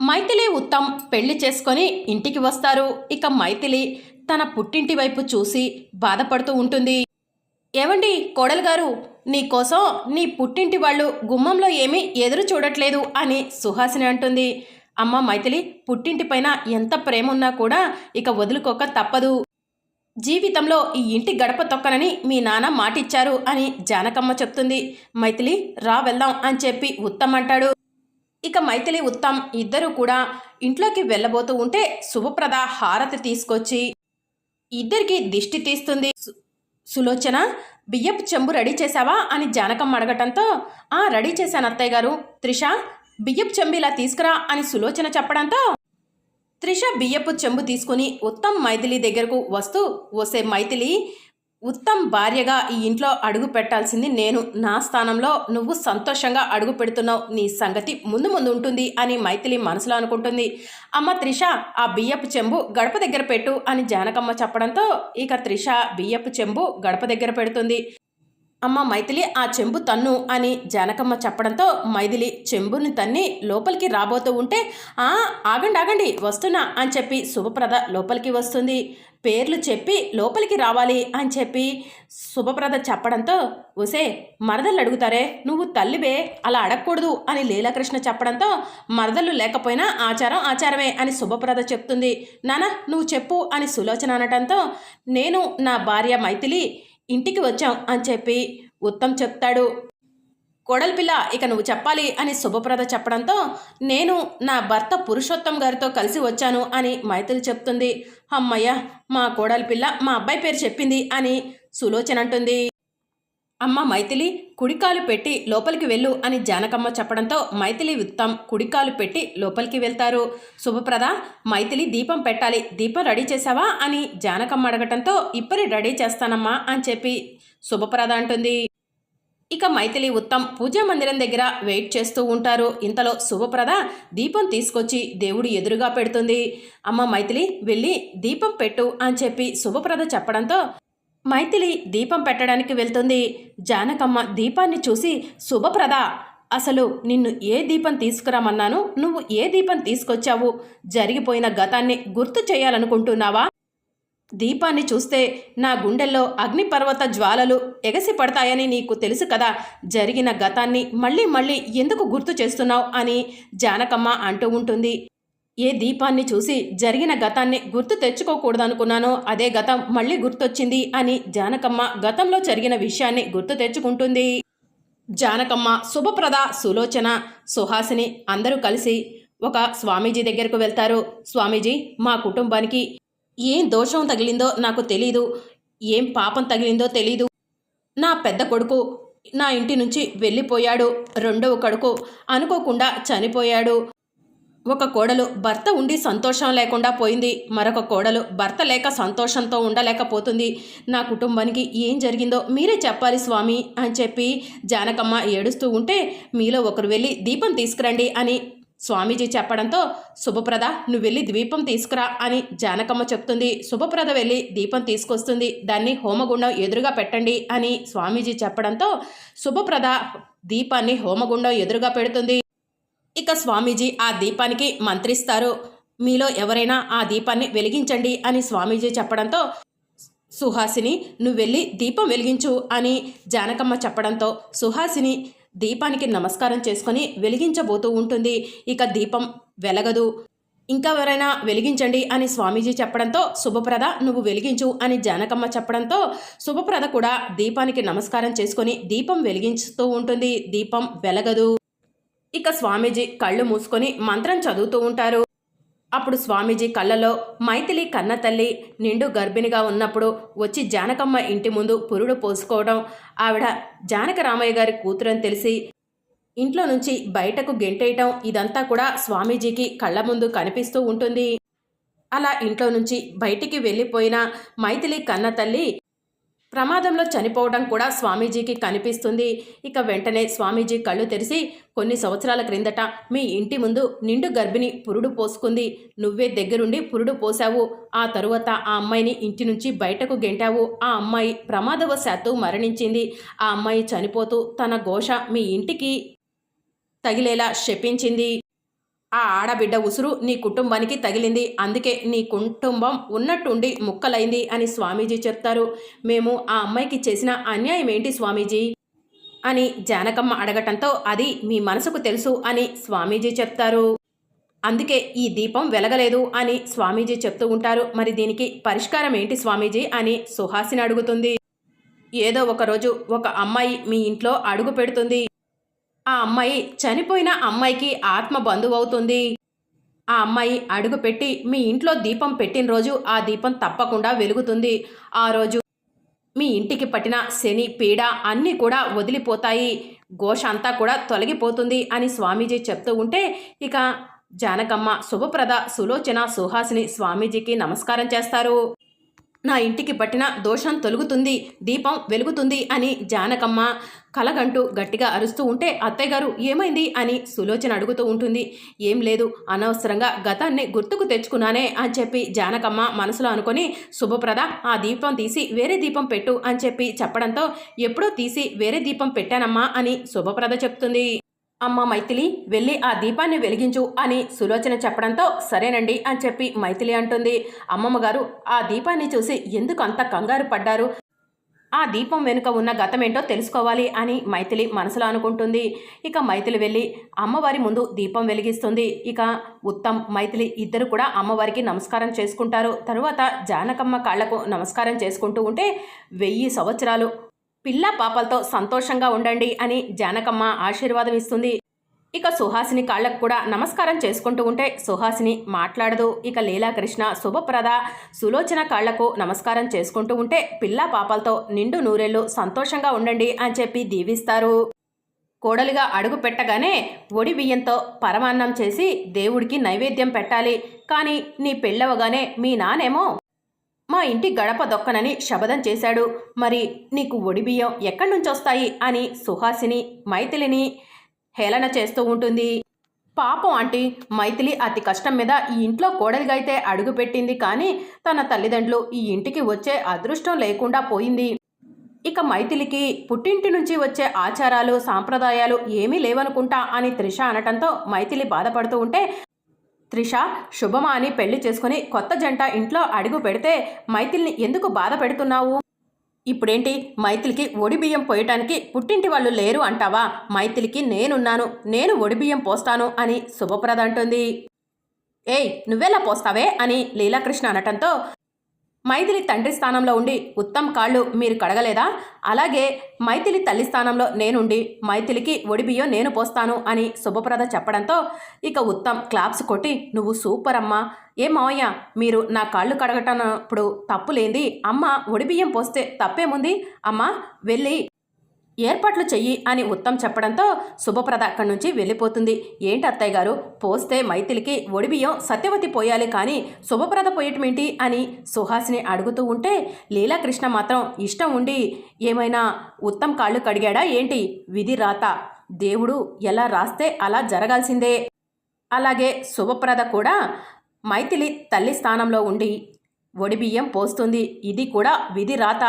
మైథిలి ఉత్తమ్ పెళ్ళి చేసుకొని ఇంటికి వస్తారు. ఇక మైథిలి తన పుట్టింటి వైపు చూసి బాధపడుతూ ఉంటుంది. ఏమండి కోడలు గారు నీకోసం నీ పుట్టింటి వాళ్ళు గుమ్మంలో ఏమీ ఎదురు చూడట్లేదు అని సుహాసిని అంటుంది. అమ్మ మైథిలి పుట్టింటి పైన ఎంత ప్రేమ ఉన్నా కూడా ఇక వదులుకోక తప్పదు. జీవితంలో ఈ ఇంటి గడప తొక్కనని మీ నాన్న మాటిచ్చారు అని జానకమ్మ చెప్తుంది. మైథిలి రా వెళ్దాం అని చెప్పి ఉత్తమ్ అంటాడు. ఇక మైథిలి ఉత్తమ్ ఇద్దరు కూడా ఇంట్లోకి వెళ్ళబోతూ ఉంటే శుభప్రద హారతి తీసుకొచ్చి ఇద్దరికి దిష్టి తీస్తుంది. సు- సులోచన బియ్యపు చెంబు రెడీ చేశావా అని జానకం అడగటంతో ఆ రెడీ చేశాను అత్తయ్య గారు. త్రిష బియ్యపు చెంబు ఇలా తీసుకురా అని సులోచన చెప్పడంతో త్రిష బియ్యపు చెంబు తీసుకుని ఉత్తమ్ మైథిలి దగ్గరకు వస్తూ వసే మైథిలి ఉత్తమ్ భార్యగా ఈ ఇంట్లో అడుగు పెట్టాల్సింది నేను. నా స్థానంలో నువ్వు సంతోషంగా అడుగు పెడుతున్నావు. నీ సంగతి ముందు ముందు ఉంటుంది అని మైథిలి మనసులో అనుకుంటుంది. అమ్మ త్రిష ఆ బియ్యపు చెంబు గడప దగ్గర పెట్టు అని జానకమ్మ చెప్పడంతో ఇక త్రిష బియ్యపు చెంబు గడప దగ్గర పెడుతుంది. అమ్మ మైథిలి ఆ చెంబు తన్ను అని జానకమ్మ చెప్పడంతో మైథిలి చెంబుని తన్ని లోపలికి రాబోతూ ఉంటే ఆగండి ఆగండి వస్తున్నా అని చెప్పి శుభప్రద లోపలికి వస్తుంది. పేర్లు చెప్పి లోపలికి రావాలి అని చెప్పి శుభప్రద చెప్పడంతో ఒసే మరదళ్ళు అడుగుతారే నువ్వు తల్లివే అలా అడగకూడదు అని లీలాకృష్ణ చెప్పడంతో మరదళ్ళు లేకపోయినా ఆచారం ఆచారమే అని శుభప్రద చెప్తుంది. నానా నువ్వు చెప్పు అని సులోచన అనటంతో నేను నా భార్య మైథిలి ఇంటికి వచ్చాం అని చెప్పి ఉత్తమ్ చెప్తాడు. కోడలిపిల్ల ఇక నువ్వు చెప్పాలి అని శుభప్రద చెప్పడంతో నేను నా భర్త పురుషోత్తం గారితో కలిసి వచ్చాను అని మైథిలి చెప్తుంది. అమ్మయ్య మా కోడలిపిల్ల మా అబ్బాయి పేరు చెప్పింది అని సులోచన అంటుంది. అమ్మ మైథిలి కుడికాలు పెట్టి లోపలికి వెళ్ళు అని జానకమ్మ చెప్పడంతో మైథిలి ఉత్తమ్ కుడికాలు పెట్టి లోపలికి వెళ్తారు. శుభప్రద మైథిలి దీపం పెట్టాలి దీపం రెడీ చేశావా అని జానకమ్మ అడగటంతో ఇప్పటి రెడీ చేస్తానమ్మా అని చెప్పి శుభప్రద అంటుంది. ఇక మైథిలి ఉత్తమ్ పూజా మందిరం దగ్గర వెయిట్ చేస్తూ ఉంటారు. ఇంతలో శుభప్రద దీపం తీసుకొచ్చి దేవుడు ఎదురుగా పెడుతుంది. అమ్మ మైథిలి వెళ్ళి దీపం పెట్టు అని చెప్పి శుభప్రద చెప్పడంతో మైథిలి దీపం పెట్టడానికి వెళ్తుంది. జానకమ్మ దీపాన్ని చూసి శుభప్రద అసలు నిన్ను ఏ దీపం తీసుకురామన్నాను? నువ్వు ఏ దీపం తీసుకొచ్చావు? జరిగిపోయిన గతాన్ని గుర్తు చేయాలనుకుంటున్నావా? దీపాన్ని చూస్తే నా గుండెల్లో అగ్నిపర్వత జ్వాలలు ఎగసి పడతాయని నీకు తెలుసు కదా. జరిగిన గతాన్ని మళ్ళీ మళ్ళీ ఎందుకు గుర్తు చేస్తున్నావు అని జానకమ్మ అంటూ ఉంటుంది. ఏ దీపాన్ని చూసి జరిగిన గతాన్ని గుర్తు తెచ్చుకోకూడదనుకున్నానో అదే గతం మళ్ళీ గుర్తొచ్చింది అని జానకమ్మ గతంలో జరిగిన విషయాన్ని గుర్తు తెచ్చుకుంటుంది. జానకమ్మ శుభప్రద సులోచన సుహాసిని అందరూ కలిసి ఒక స్వామీజీ దగ్గరకు వెళ్తారు. స్వామీజీ మా కుటుంబానికి ఏం దోషం తగిలిందో నాకు తెలీదు. ఏం పాపం తగిలిందో తెలీదు. నా పెద్ద కొడుకు నా ఇంటి నుంచి వెళ్ళిపోయాడు. రెండవ కొడుకు అనుకోకుండా చనిపోయాడు. ఒక కోడలు భర్త ఉండి సంతోషం లేకుండా పోయింది. మరొక కోడలు భర్త లేక సంతోషంతో ఉండలేకపోతుంది. నా కుటుంబానికి ఏం జరిగిందో మీరే చెప్పాలి స్వామి అని చెప్పి జానకమ్మ ఏడుస్తూ ఉంటే మీలో ఒకరు వెళ్ళి దీపం తీసుకురండి అని స్వామీజీ చెప్పడంతో శుభప్రద నువ్వు వెళ్ళి ద్వీపం తీసుకురా అని జానకమ్మ చెప్తుంది. శుభప్రద వెళ్ళి దీపం తీసుకొస్తుంది. దాన్ని హోమగుండం ఎదురుగా పెట్టండి అని స్వామీజీ చెప్పడంతో శుభప్రద దీపాన్ని హోమగుండం ఎదురుగా పెడుతుంది. ఇక స్వామీజీ ఆ దీపానికి మంత్రిస్తారు. మీలో ఎవరైనా ఆ దీపాన్ని వెలిగించండి అని స్వామీజీ చెప్పడంతో సుహాసిని నువ్వు వెళ్ళి దీపం వెలిగించు అని జానకమ్మ చెప్పడంతో సుహాసిని దీపానికి నమస్కారం చేసుకొని వెలిగించబోతూ ఉంటుంది. ఇక దీపం వెలగదు. ఇంకా ఎవరైనా వెలిగించండి అని స్వామీజీ చెప్పడంతో శుభప్రద నువ్వు వెలిగించు అని జానకమ్మ చెప్పడంతో శుభప్రద కూడా దీపానికి నమస్కారం చేసుకొని దీపం వెలిగించుతూ ఉంటుంది. దీపం వెలగదు. ఇక స్వామీజీ కళ్ళు మూసుకొని మంత్రం చదువుతూ ఉంటారు. అప్పుడు స్వామీజీ కళ్ళలో మైథిలి కన్న తల్లి నిండు గర్భిణిగా ఉన్నప్పుడు వచ్చి జానకమ్మ ఇంటి ముందు పురుడు పోసుకోవడం ఆవిడ జానక రామయ్య గారి కూతురని తెలిసి ఇంట్లో నుంచి బయటకు గెంటేయటం ఇదంతా కూడా స్వామీజీకి కళ్ళ ముందు కనిపిస్తూ ఉంటుంది. అలా ఇంట్లో నుంచి బయటికి వెళ్ళిపోయిన మైథిలి కన్న తల్లి ప్రమాదంలో చనిపోవడం కూడా స్వామీజీకి కనిపిస్తుంది. ఇక వెంటనే స్వామీజీ కళ్ళు తెరిచి కొన్ని సంవత్సరాల క్రిందట మీ ఇంటి ముందు నిండు గర్భిణి పురుడు పోసుకుంది. నువ్వే దగ్గరుండి పురుడు పోసావు ఆ తరువాత ఆ అమ్మాయిని ఇంటి నుంచి బయటకు గెంటావు. ఆ అమ్మాయి ప్రమాదవశాత్తు మరణించింది. ఆ అమ్మాయి చనిపోతూ తన ఘోష మీ ఇంటికి తగిలేలా శపించింది. ఆ ఆడబిడ్డ ఉసురు నీ కుటుంబానికి తగిలింది. అందుకే నీ కుటుంబం ఉన్నట్టుండి ముక్కలైంది అని స్వామీజీ చెప్తారు. మేము ఆ అమ్మాయికి చేసిన అన్యాయం ఏంటి స్వామీజీ? అని జానకమ్మ అడగటంతో అది మీ మనసుకు తెలుసు అని స్వామీజీ చెప్తారు. అందుకే ఈ దీపం వెలగలేదు అని స్వామీజీ చెప్తూ ఉంటారు. మరి దీనికి పరిష్కారం ఏంటి స్వామీజీ? అని సుహాసిని అడుగుతుంది. ఏదో ఒకరోజు ఒక అమ్మాయి మీ ఇంట్లో అడుగు పెడుతుంది. ఆ అమ్మాయి చనిపోయిన అమ్మాయికి ఆత్మ బంధువవుతుంది. ఆ అమ్మాయి అడుగు పెట్టి మీ ఇంట్లో దీపం పెట్టిన రోజు ఆ దీపం తప్పకుండా వెలుగుతుంది. ఆ రోజు మీ ఇంటికి పట్టిన శని పీడ అన్నీ కూడా వదిలిపోతాయి. ఘోష అంతా కూడా తొలగిపోతుంది అని స్వామీజీ చెప్తూ ఉంటే ఇక జానకమ్మ శుభప్రద సులోచన సుహాసిని స్వామీజీకి నమస్కారం చేస్తారు. నా ఇంటికి పట్టిన దోషం తొలుగుతుంది దీపం వెలుగుతుంది అని జానకమ్మ కలగంటూ గట్టిగా అరుస్తూ ఉంటే అత్తయ్యగారు ఏమైంది? అని సులోచన అడుగుతూ ఉంటుంది. ఏం లేదు అనవసరంగా గతాన్ని గుర్తుకు తెచ్చుకున్నానే అని చెప్పి జానకమ్మ మనసులో అనుకొని శుభప్రద ఆ దీపం తీసి వేరే దీపం పెట్టు అని చెప్పి చెప్పడంతో ఎప్పుడో తీసి వేరే దీపం పెట్టానమ్మా అని శుభప్రద చెప్తుంది. అమ్మ మైథిలి వెళ్ళి ఆ దీపాన్ని వెలిగించు అని సులోచన చెప్పడంతో సరేనండి అని చెప్పి మైథిలి అంటుంది. అమ్మమ్మగారు ఆ దీపాన్ని చూసి ఎందుకు అంత కంగారు పడ్డారు? ఆ దీపం వెనుక ఉన్న గతమేంటో తెలుసుకోవాలి అని మైథిలి మనసులో అనుకుంటుంది. ఇక మైథిలి వెళ్ళి అమ్మవారి ముందు దీపం వెలిగిస్తుంది. ఇక ఉత్తమ్ మైథిలి ఇద్దరు కూడా అమ్మవారికి నమస్కారం చేసుకుంటారు. తరువాత జానకమ్మ కాళ్ళకు నమస్కారం చేసుకుంటూ ఉంటే వెయ్యి సంవత్సరాలు పిల్ల పాపలతో సంతోషంగా ఉండండి అని జానకమ్మ ఆశీర్వాదం ఇస్తుంది. ఇక సుహాసిని కాళ్ళకు కూడా నమస్కారం చేసుకుంటూ ఉంటే సుహాసిని మాట్లాడదు. ఇక లీలాకృష్ణ శుభప్రద సులోచన కాళ్ళకు నమస్కారం చేసుకుంటూ ఉంటే పిల్ల పాపలతో నిండు నూరేళ్ళు సంతోషంగా ఉండండి అని చెప్పి దీవిస్తారు. కోడలిగా అడుగు పెట్టగానే ఒడి బియ్యంతో పరమాన్నం చేసి దేవుడికి నైవేద్యం పెట్టాలి. కానీ నీ పెళ్ళవగానే మీ నానేమో మా ఇంటి గడప దొక్కనని శబదం చేశాడు. మరి నీకు ఒడిబియ్యం ఎక్కడి నుంచి వస్తాయి? అని సుహాసిని మైథిలిని హేళన చేస్తూ ఉంటుంది. పాపం ఆంటీ మైథిలి అతి కష్టం మీద ఈ ఇంట్లో కోడలిగైతే అడుగుపెట్టింది కానీ తన తల్లిదండ్రులు ఈ ఇంటికి వచ్చే అదృష్టం లేకుండా పోయింది. ఇక మైథిలికి పుట్టింటి నుంచి వచ్చే ఆచారాలు సాంప్రదాయాలు ఏమీ లేవనుకుంటా అని త్రిష అనటంతో మైథిలి బాధపడుతూ ఉంటే త్రిష శుభమా అని పెళ్ళి చేసుకుని కొత్త జంట ఇంట్లో అడుగు పెడితే మైథిల్ని ఎందుకు బాధ పెడుతున్నావు? ఇప్పుడేంటి? మైథిలికి ఒడిబియ్యం పోయటానికి పుట్టింటి వాళ్ళు లేరు అంటావా? మైథిలికి నేనున్నాను నేను ఒడిబియ్యం పోస్తాను అని శుభప్రద అంటుంది. ఏయ్ నువ్వెలా పోస్తావే? అని లీలాకృష్ణ అనటంతో మైథిలి తండ్రి స్థానంలో ఉండి ఉత్తమ్ కాళ్ళు మీరు కడగలేదా? అలాగే మైథిలి తల్లి స్థానంలో నేనుండి మైథిలికి ఒడిబియ్యం నేను పోస్తాను అని శుభప్రద చెప్పడంతో ఇక ఉత్తమ్ క్లాప్స్ కొట్టి నువ్వు సూపర్ అమ్మా. ఏ మావయ్య మీరు నా కాళ్ళు కడగటప్పుడు తప్పులేంది? అమ్మ ఒడిబియ్యం పోస్తే తప్పేముంది? అమ్మ వెళ్ళి ఏర్పాట్లు చెయ్యి అని ఉత్తమ్ చెప్పడంతో శుభప్రద అక్కడి నుంచి వెళ్ళిపోతుంది. ఏంటి అత్తయ్య గారు? పోస్తే మైథిలికి ఒడిబియ్యం సత్యవతి పోయాలి కానీ శుభప్రద పోయటమేంటి అని సుహాసిని అడుగుతూ ఉంటే లీలాకృష్ణ మాత్రం ఇష్టం ఉండి ఏమైనా ఉత్తమ్ కాళ్ళు కడిగాడా ఏంటి? విధి రాత. దేవుడు ఎలా రాస్తే అలా జరగాల్సిందే. అలాగే శుభప్రద కూడా మైథిలి తల్లి స్థానంలో ఉండి ఒడిబియ్యం పోస్తుంది. ఇది కూడా విధి రాత.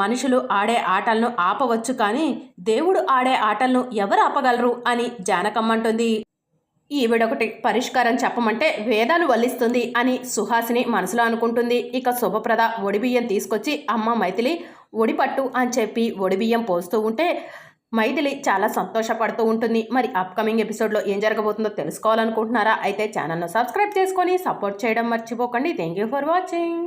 మనుషులు ఆడే ఆటలను ఆపవచ్చు కానీ దేవుడు ఆడే ఆటలను ఎవరు ఆపగలరు అని జానకమ్మంటుంది. ఈవిడొకటి పరిష్కారం చెప్పమంటే వేదాలు వల్లిస్తుంది అని సుహాసిని మనసులో అనుకుంటుంది. ఇక శుభప్రద ఒడిబియ్యం తీసుకొచ్చి అమ్మ మైథిలి ఒడిపట్టు అని చెప్పి ఒడిబియ్యం పోస్తూ ఉంటే మైథిలి చాలా సంతోషపడుతూ ఉంటుంది. మరి అప్కమింగ్ ఎపిసోడ్లో ఏం జరగబోతుందో తెలుసుకోవాలనుకుంటున్నారా? అయితే ఛానల్ను సబ్స్క్రైబ్ చేసుకొని సపోర్ట్ చేయడం మర్చిపోకండి. Thank you for watching.